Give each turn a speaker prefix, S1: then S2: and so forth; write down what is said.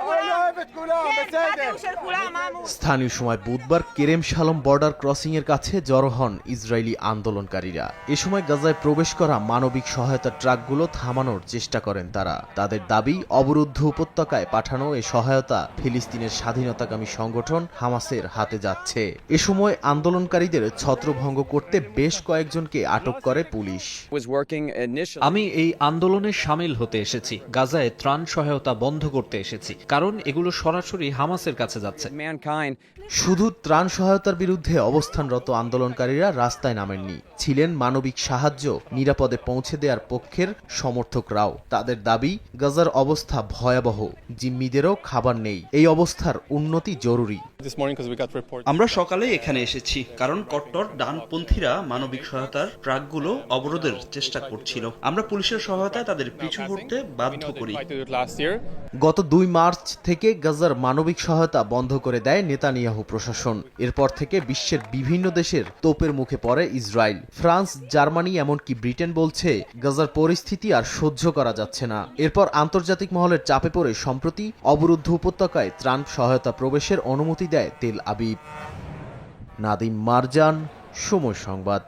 S1: Oh, Hola.
S2: স্থানীয় সময় বুধবার কেরেম শালম বর্ডার ক্রসিং এর কাছে জড়ো হন ইসরায়েলি আন্দোলনকারীরা। এ সময় গাজায় প্রবেশ করা মানবিক সহায়তা ট্রাকগুলো থামানোর চেষ্টা করেন তারা। তাদের দাবি অবরুদ্ধ উপত্যকায় পাঠানো এ সহায়তা ফিলিস্তিনের স্বাধীনতাকামী সংগঠন হামাসের হাতে যাচ্ছে। এ সময় আন্দোলনকারীদের ছত্রভঙ্গ করতে বেশ কয়েকজনকে আটক করে পুলিশ।
S3: আমি এই আন্দোলনে সামিল হতে এসেছি। গাজায় ত্রাণ সহায়তা বন্ধ করতে এসেছি। কারণ এগুলো সরাসরি হামাসের কাছে যাচ্ছে।
S2: শুধু ত্রাণ সহায়তার বিরুদ্ধে অবস্থানরত আন্দোলনকারীরা রাস্তায় নামেননি। ছিলেন মানবিক সাহায্য নিরাপদে পৌঁছে দেওয়ার পক্ষের সমর্থকরাও। তাদের দাবি গাজার অবস্থা ভয়াবহ জিম্মিদেরও খাবার নেই। এই অবস্থার উন্নতি জরুরি.
S4: আমরা সকালে এখানে এসেছি কারণ কট্টর ডানপন্থীরা মানবিক সহায়তার ট্রাকগুলো অবরোধের চেষ্টা করছিল। আমরা পুলিশের সহায়তায় তাদের পিছু হটতে বাধ্য করি.
S2: গত দুই মার্চ থেকে গাজার মানবিক সহায়তা বন্ধ করে দেয় নেতানিয়াহু প্রশাসন। এরপর থেকে বিশ্বের বিভিন্ন দেশের তোপের মুখে পড়ে ইসরায়েল। ফ্রান্স, জার্মানি এমনকি ব্রিটেন বলছে, গাজার পরিস্থিতি আর সহ্য করা যাচ্ছে না। এরপর আন্তর্জাতিক মহলের চাপে পড়ে সম্প্রতি অবরুদ্ধ উপত্যকায় ত্রাণ সহায়তা প্রবেশের অনুমতি দেয় তেল আবিব। নাদিম মারজান, সময় সংবাদ।